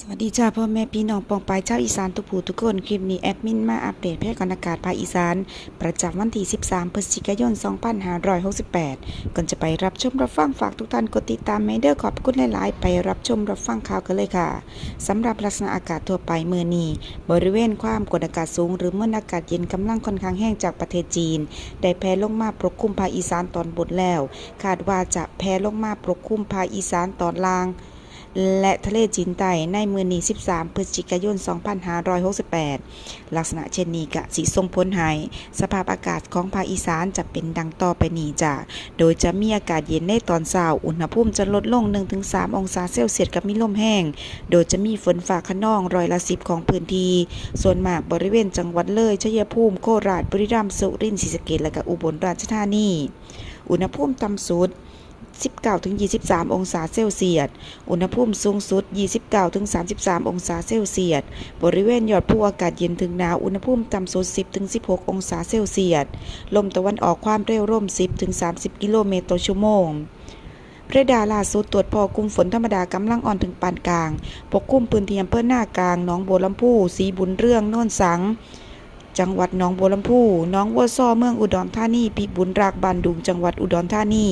สวัสดีจ้าพ่อแม่พี่น้องปองปายเจ้าวอีสานทุกผู้ทุกคนคลิปนี้แอดมินมาอัปเดตแพทย์กรอากาศภาคอีสาน ประจำวันที่ 13 พฤศจิกายน 2568 ก่อนจะไปรับชมรับฟังฝากทุกท่านกดติดตามเมเดอร์ขอบคุณหลายๆ ไปรับชมรับฟังข่าวกันเลยค่ะสำหรับลักษณะอากาศทั่วไปเมื่อนี้ บริเวณความกดอากาศสูง หรือมวลอากาศเย็นกำลังค่อนข้างแห้งจากประเทศจีน ได้แผ่ลงมาปกคลุมภาคอีสานตอนบนแล้ว คาดว่าจะแผ่ลงมาปกคลุมภาคอีสานตอนล่าง และทะเลจีนใต้ในมือนี13 พฤศจิกายน 2568 ลักษณะเช่นนี้กะสิส่งผลให้สภาพอากาศของภาคอีสานจะเป็นดังต่อไปนี้จ้ะโดยจะมีอากาศเย็นในตอนเช้า อุณหภูมิจะลดลง 1-3 องศาเซลเซียสกับมีลมแห้ง โดยจะมีฝนฟ้าขนองร้อยละ10ของพื้นที่ ส่วนมากบริเวณจังหวัดเลย ชัยภูมิ โคราช บุรีรัมย์ สุรินทร์ ศรีสะเกษและก็อุบลราชธานี อุณหภูมิต่ำสุด 19-23 องศาเซลเซียส อุณหภูมิสูงสุด 29-33 องศาเซลเซียส บริเวณยอดภูอากาศเย็นถึงหนาว อุณหภูมิต่ำสุด 10-16 องศาเซลเซียส ลมตะวันออกความเร็วร่ม 10-30 กิโลเมตรต่อชั่วโมงเพรดาล่าสุดตรวจพอกลุ่มฝนธรรมดากำลังอ่อนถึงปานกลาง ปกคลุมพื้นที่อำเภอหน้ากลาง หนองบัวลำพู สีบุญเรื่อง โน่นสัง จังหวัดหนองบัวลำพูหนองวัวซ้อเมืองอุดรธานีพิบุญรักบานดุงจังหวัดอุดรธานี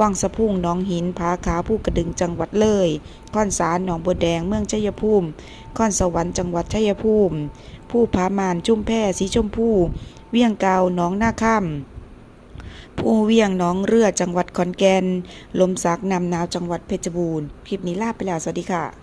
วังสะพุงหนองหินผาขาวผู้กระดึงจังหวัดเลยค่อนสารหนองบัวแดงเมืองชัยภูมิค่อนสวรรค์จังหวัดชัยภูมิ ผู้ผามานจุ้มแพ่สีชมพูเวียงเกาหนองนาค่ำผู้เวียงหนองเรือจังหวัดขอนแก่น ลมสักนำหนาวจังหวัดเพชรบูรณ์ คลิปนี้ลาไปแล้ว สวัสดีค่ะ